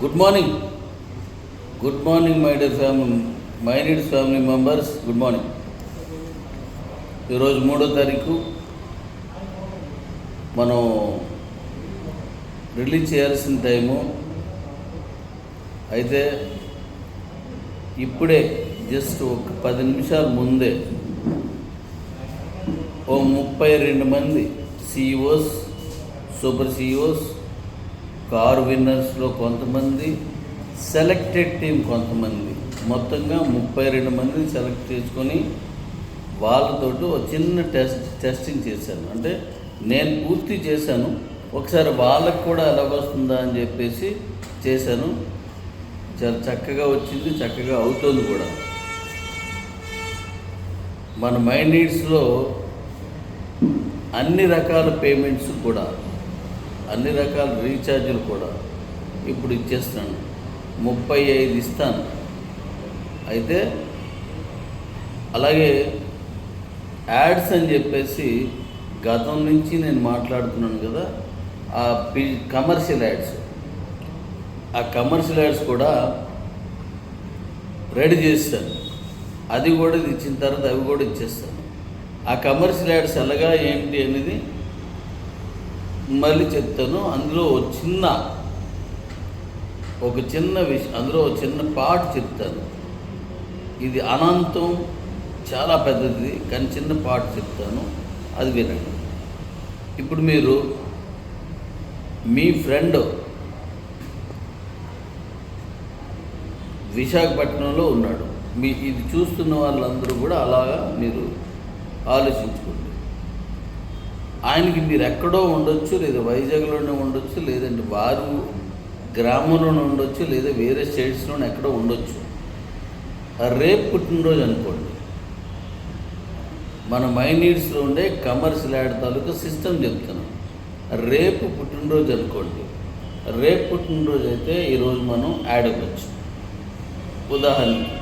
Good morning good morning my dear family my dear family members good morning ఈరోజు మూడో తారీఖు. మనం release చేయాల్సిన టైము అయితే ఇప్పుడే జస్ట్ ఒక పది నిమిషాల ముందే ఓ ముప్పై రెండు మంది సిఇఓస్ సూపర్ సిఇఓస్ కార్ విన్నర్స్లో కొంతమంది సెలెక్టెడ్ టీం కొంతమంది. మొత్తంగా ముప్పై రెండు మందిని సెలెక్ట్ చేసుకొని వాళ్ళతోటి ఒక చిన్న టెస్ట్ టెస్టింగ్ చేశాను. అంటే నేను పూర్తి చేశాను. ఒకసారి వాళ్ళకు కూడా ఎలాగొస్తుందా అని చెప్పేసి చేశాను. చాలా చక్కగా వచ్చింది చక్కగా అవుతుంది కూడా. మన మైండ్ నీడ్స్లో అన్ని రకాల పేమెంట్స్ కూడా అన్ని రకాల రీఛార్జీలు కూడా ఇప్పుడు ఇచ్చేస్తాను ముప్పై ఐదు ఇస్తాను. అయితే అలాగే యాడ్స్ అని చెప్పేసి గతం నుంచి నేను మాట్లాడుతున్నాను కదా ఆ పి కమర్షియల్ యాడ్స్. ఆ కమర్షియల్ యాడ్స్ కూడా రెడీ చేస్తాను. అది కూడా ఇది ఇచ్చిన తర్వాత అవి కూడా ఇచ్చేస్తాను. ఆ కమర్షియల్ యాడ్స్ ఎలాగా ఏంటి అనేది మళ్ళీ చెప్తాను. అందులో ఒక చిన్న ఒక చిన్న విష అందులో ఒక చిన్న పాట చెప్తాను. ఇది అనంతం చాలా పెద్దది కానీ చిన్న పాట చెప్తాను. అది వినండి. ఇప్పుడు మీరు మీ ఫ్రెండ్ విశాఖపట్నంలో ఉన్నాడు. మీ ఇది చూస్తున్న వాళ్ళందరూ కూడా అలాగా మీరు ఆలోచించుకోండి. ఆయనకి మీరు ఎక్కడో ఉండొచ్చు లేదా వైజాగ్లోనే ఉండొచ్చు లేదంటే వారు గ్రామంలోనే ఉండొచ్చు లేదా వేరే స్టేట్స్లోనే ఎక్కడో ఉండొచ్చు. రేపు పుట్టినరోజు అనుకోండి. మన మైనీడ్స్లో ఉండే కమర్షియల్ యాడ్ తాలూకా సిస్టమ్ చెప్తున్నాం. రేపు పుట్టినరోజు అనుకోండి. రేపు పుట్టినరోజు అయితే ఈరోజు మనం యాడ్ అవ్వచ్చు. ఉదాహరణకి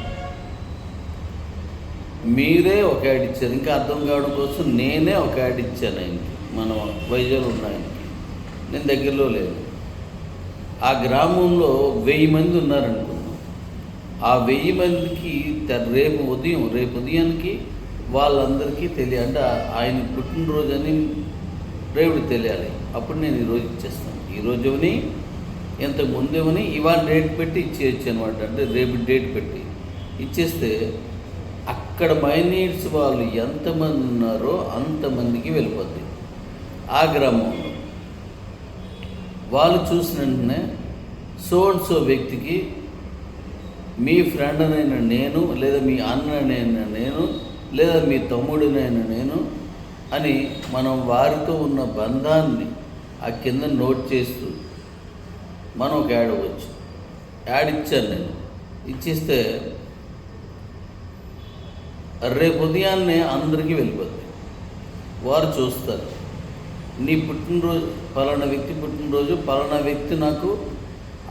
మీరే ఒక యాడ్ ఇచ్చారు. ఇంకా అర్థం కావడం కోసం నేనే ఒక యాడ్ ఇచ్చాను ఆయనకి. మన వైజాగ్ ఉన్న ఆయనకి. నేను దగ్గరలో లేదు. ఆ గ్రామంలో వెయ్యి మంది ఉన్నారనుకున్నాం ఆ వెయ్యి మందికి రేపు ఉదయం రేపు ఉదయానికి వాళ్ళందరికీ తెలియ అంటే ఆయన పుట్టినరోజు అని రేపుడు తెలియాలి. అప్పుడు నేను ఈరోజు ఇచ్చేస్తాను. ఈరోజుని ఇంతకు ముందేమని ఇవాళ డేట్ పెట్టి ఇచ్చేయచ్చు అనమాట అంటే రేపు డేట్ పెట్టి. ఇచ్చేస్తే అక్కడ మైనీడ్స్ వాళ్ళు ఎంతమంది ఉన్నారో అంతమందికి వెళ్ళిపోద్ది. ఆ గ్రామంలో వాళ్ళు చూసిన వెంటనే సో అండ్ సో వ్యక్తికి మీ ఫ్రెండ్నైన నేను లేదా మీ అన్ననైనా నేను లేదా మీ తమ్ముడినైనా నేను అని మనం వారితో ఉన్న బంధాన్ని ఆ కింద నోట్ చేస్తూ మనం ఒక యాడ్ అవ్వచ్చు యాడ్ ఇచ్చాను నేను. ఇచ్చిస్తే రేపు ఉదయాన్నే అందరికీ వెళ్ళిపోద్ది. వారు చూస్తారు. నీ పుట్టినరోజు పలానా వ్యక్తి పుట్టినరోజు పలానా వ్యక్తి నాకు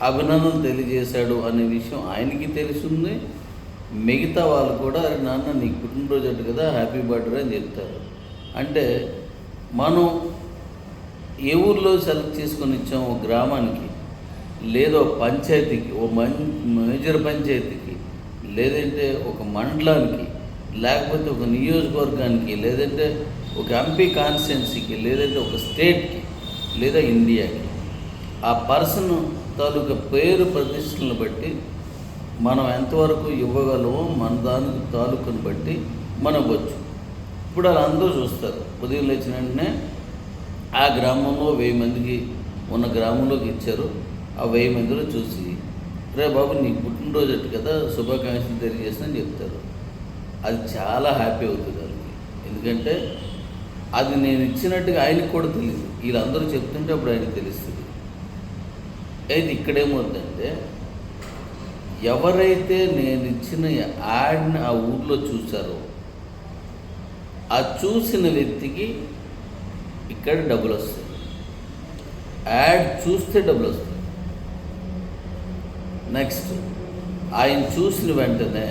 అభినందన తెలియజేశాడు అనే విషయం ఆయనకి తెలుస్తుంది మిగతా వాళ్ళు కూడా "అరే నాన్న నీకు పుట్టినరోజు అంట కదా హ్యాపీ బర్త్డే అని చెప్తారు. అంటే మనం ఏ ఊర్లో సెలెక్ట్ చేసుకొని ఇచ్చాం ఓ గ్రామానికి లేదో పంచాయతీకి ఓ మం మేజర్ పంచాయతీకి లేదంటే ఒక మండలానికి లేకపోతే ఒక నియోజకవర్గానికి లేదంటే ఒక ఎంపీ కాన్స్టిట్యున్సీకి లేదంటే ఒక స్టేట్కి లేదా ఇండియాకి. ఆ పర్సన్ తాలూకా పేరు ప్రతిష్టలను బట్టి మనం ఎంతవరకు ఇవ్వగలమో మన దాని తాలూకుని బట్టి మనం వచ్చు ఇప్పుడు అందరూ చూస్తారు. ఉదయం లేచిన వెంటనే ఆ గ్రామంలో వెయ్యి మందికి ఉన్న గ్రామంలోకి ఇచ్చారు ఆ వెయ్యి మందిలో చూసి రే బాబు నీ పుట్టినరోజు అట్టు కదా శుభాకాంక్షలు తెలియజేసిన చెప్తారు. అది చాలా హ్యాపీ అవుతుంది వాళ్ళకి ఎందుకంటే అది నేను ఇచ్చినట్టుగా ఆయనకు కూడా తెలియదు వీళ్ళందరూ చెప్తుంటే అప్పుడు ఆయనకు తెలుస్తుంది. అయితే ఇక్కడేమవుతుందంటే ఎవరైతే నేను ఇచ్చిన యాడ్ని ఆ ఊర్లో చూసారో ఆ చూసిన వ్యక్తికి ఇక్కడ డబ్బులు వస్తాయి యాడ్ చూస్తే డబ్బులు వస్తాయి నెక్స్ట్ ఆయన చూసిన వెంటనే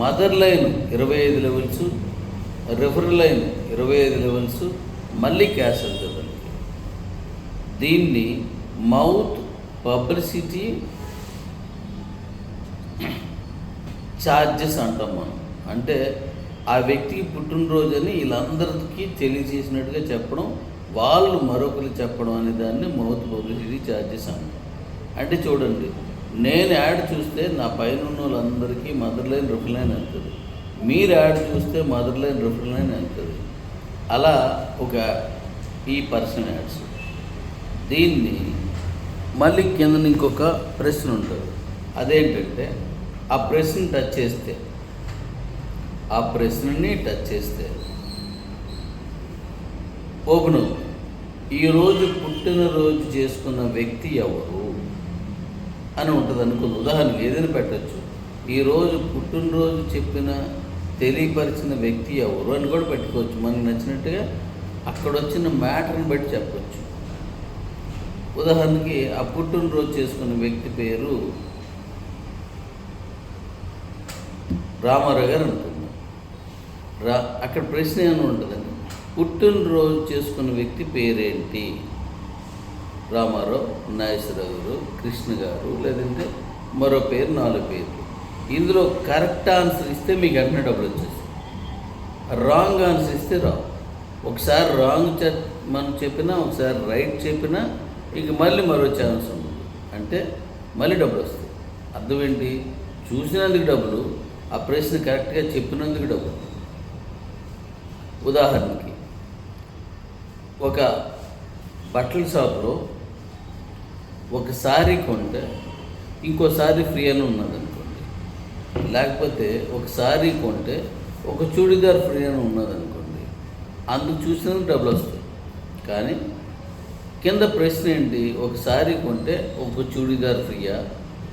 మదర్ లైన్ ఇరవై ఐదు లెవెల్స్ రిఫర్ లైన్ ఇరవై ఐదు లెవెల్స్ మళ్ళీ క్యాష్ లెవెల్ దీన్ని మౌత్ పబ్లిసిటీ ఛార్జెస్ అంటాం మనం. అంటే ఆ వ్యక్తికి పుట్టినరోజని వీళ్ళందరికీ తెలియజేసినట్టుగా చెప్పడం వాళ్ళు మరొకరు చెప్పడం అనే దాన్ని మౌత్ పబ్లిసిటీ ఛార్జెస్ అంటాం. అంటే చూడండి నేను యాడ్ చూస్తే నా పైన ఉన్న వాళ్ళందరికీ మదర్ లైన్ రిఫర్ లైన్ వెళ్తుంది మీరు యాడ్ చూస్తే మదర్ లైన్ రిఫర్ లైన్ వెళ్తుంది అలా ఒక ఈ పర్సన్ యాడ్స్. దీన్ని మళ్ళీ కింద ఇంకొక ప్రశ్న ఉంటుంది. అదేంటంటే ఆ ప్రశ్న టచ్ చేస్తే ఆ ప్రశ్నని టచ్ చేస్తే ఓపెన్ ఈరోజు పుట్టినరోజు చేసుకున్న వ్యక్తి ఎవరు? అని ఉంటుంది అనుకుంది. ఉదాహరణకు ఏదైనా పెట్టచ్చు. ఈరోజు పుట్టినరోజు చెప్పిన తెలియపరిచిన వ్యక్తి ఎవరు అని కూడా పెట్టుకోవచ్చు. మనకు నచ్చినట్టుగా అక్కడ వచ్చిన మ్యాటర్ని బట్టి చెప్పచ్చు. ఉదాహరణకి ఆ పుట్టినరోజు చేసుకున్న వ్యక్తి పేరు రామారావు గారు అనుకుందాం. రా అక్కడ ప్రశ్న ఏమైనా ఉంటుందండి. పుట్టినరోజు చేసుకున్న వ్యక్తి పేరేంటి? రామారావు నాగేశ్వరరావు గారు కృష్ణ గారు లేదంటే మరో పేరు నాలుగు పేర్లు. ఇందులో కరెక్ట్ ఆన్సర్ ఇస్తే మీకు వెంటనే డబ్బులు వచ్చేస్తాయి. రాంగ్ ఆన్సర్ ఇస్తే రావు. ఒకసారి రాంగ్ చె మనం చెప్పినా ఒకసారి రైట్ చెప్పినా ఇక మళ్ళీ మరో ఛాన్స్ ఉంది అంటే మళ్ళీ డబ్బులు వస్తాయి. అర్థం ఏంటి? చూసినందుకు డబ్బులు ఆ ప్రశ్న కరెక్ట్గా చెప్పినందుకు డబ్బులు. ఉదాహరణకి ఒక బట్టల షాప్లో ఒకసారి కొంటే ఇంకోసారి ఫ్రీ అని ఉన్నది అనుకోండి లేకపోతే ఒకసారి కొంటే ఒక చూడిదార్ ఫ్రీ అని ఉన్నది అనుకోండి అందుకు చూసిన డబ్బులు వస్తాయి. కానీ కింద ప్రశ్న ఏంటి? ఒకసారి కొంటే ఒక చూడిదార్ ఫ్రీయా?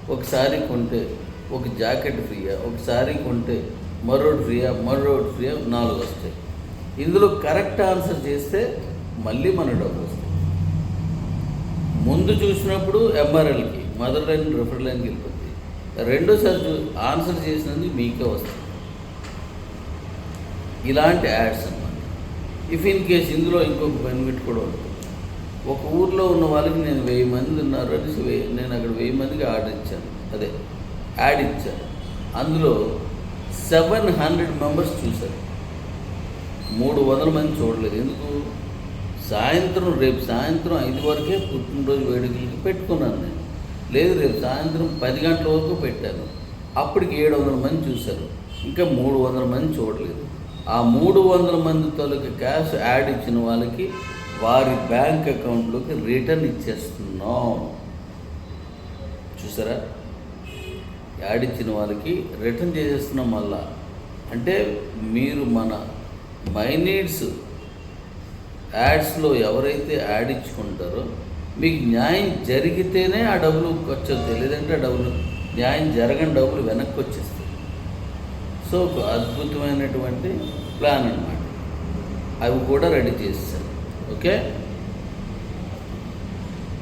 ఒకసారి కొంటే ఒక జాకెట్ ఫ్రీయా? ఒకసారి కొంటే మరోటి ఫ్రీయా? మరోటి ఫ్రీయా? నాలుగు వస్తాయి. ఇందులో కరెక్ట్ ఆన్సర్ చేస్తే మళ్ళీ మన డబ్బు వస్తాయి ముందు చూసినప్పుడు ఎంఆర్ఎల్కి మదర్ లైన్ రిఫర్ లైన్కి వెళ్తుంది రెండోసారి చూ ఆన్సర్ చేసినందుకు మీకే వస్తుంది. ఇలాంటి యాడ్స్ అన్నమాట. ఇఫ్ ఇన్ కేస్ ఇందులో ఇంకొక బెనిఫిట్ కూడా ఉంటుంది. ఒక ఊర్లో ఉన్న వాళ్ళకి నేను వెయ్యి మంది ఉన్నారు అనేసి నేను అక్కడ వెయ్యి మందికి ఆర్డర్ ఇచ్చాను. అదే యాడ్ ఇచ్చాను. అందులో సెవెన్ హండ్రెడ్ మెంబర్స్ చూశారు. మూడు వందల మంది చూడలేదు. ఎందుకు? సాయంత్రం రేపు సాయంత్రం ఐదు వరకే పుట్టినరోజు వేడుకలకి పెట్టుకున్నాను నేను. లేదు రేపు సాయంత్రం పది గంటల వరకు పెట్టాను. అప్పటికి ఏడు వందల మంది చూశారు. ఇంకా మూడు వందల మంది చూడలేదు. ఆ మూడు వందల మంది తాలూకు క్యాష్ యాడ్ ఇచ్చిన వాళ్ళకి వారి బ్యాంక్ అకౌంట్లోకి రిటర్న్ ఇచ్చేస్తున్నాం. చూసారా? యాడ్ ఇచ్చిన వాళ్ళకి రిటర్న్ చేసేస్తున్నాం మళ్ళా. అంటే మీరు మన మైనీడ్స్ యాడ్స్లో ఎవరైతే యాడ్ ఇచ్చుకుంటారో మీకు న్యాయం జరిగితేనే ఆ డబ్బులు వచ్చేది తెలియదంటే ఆ డబ్బులు న్యాయం జరగని డబ్బులు వెనక్కి వచ్చేస్తాయి. సో ఒక అద్భుతమైనటువంటి ప్లాన్ అనమాట అవి కూడా రెడీ చేస్తాను ఓకే?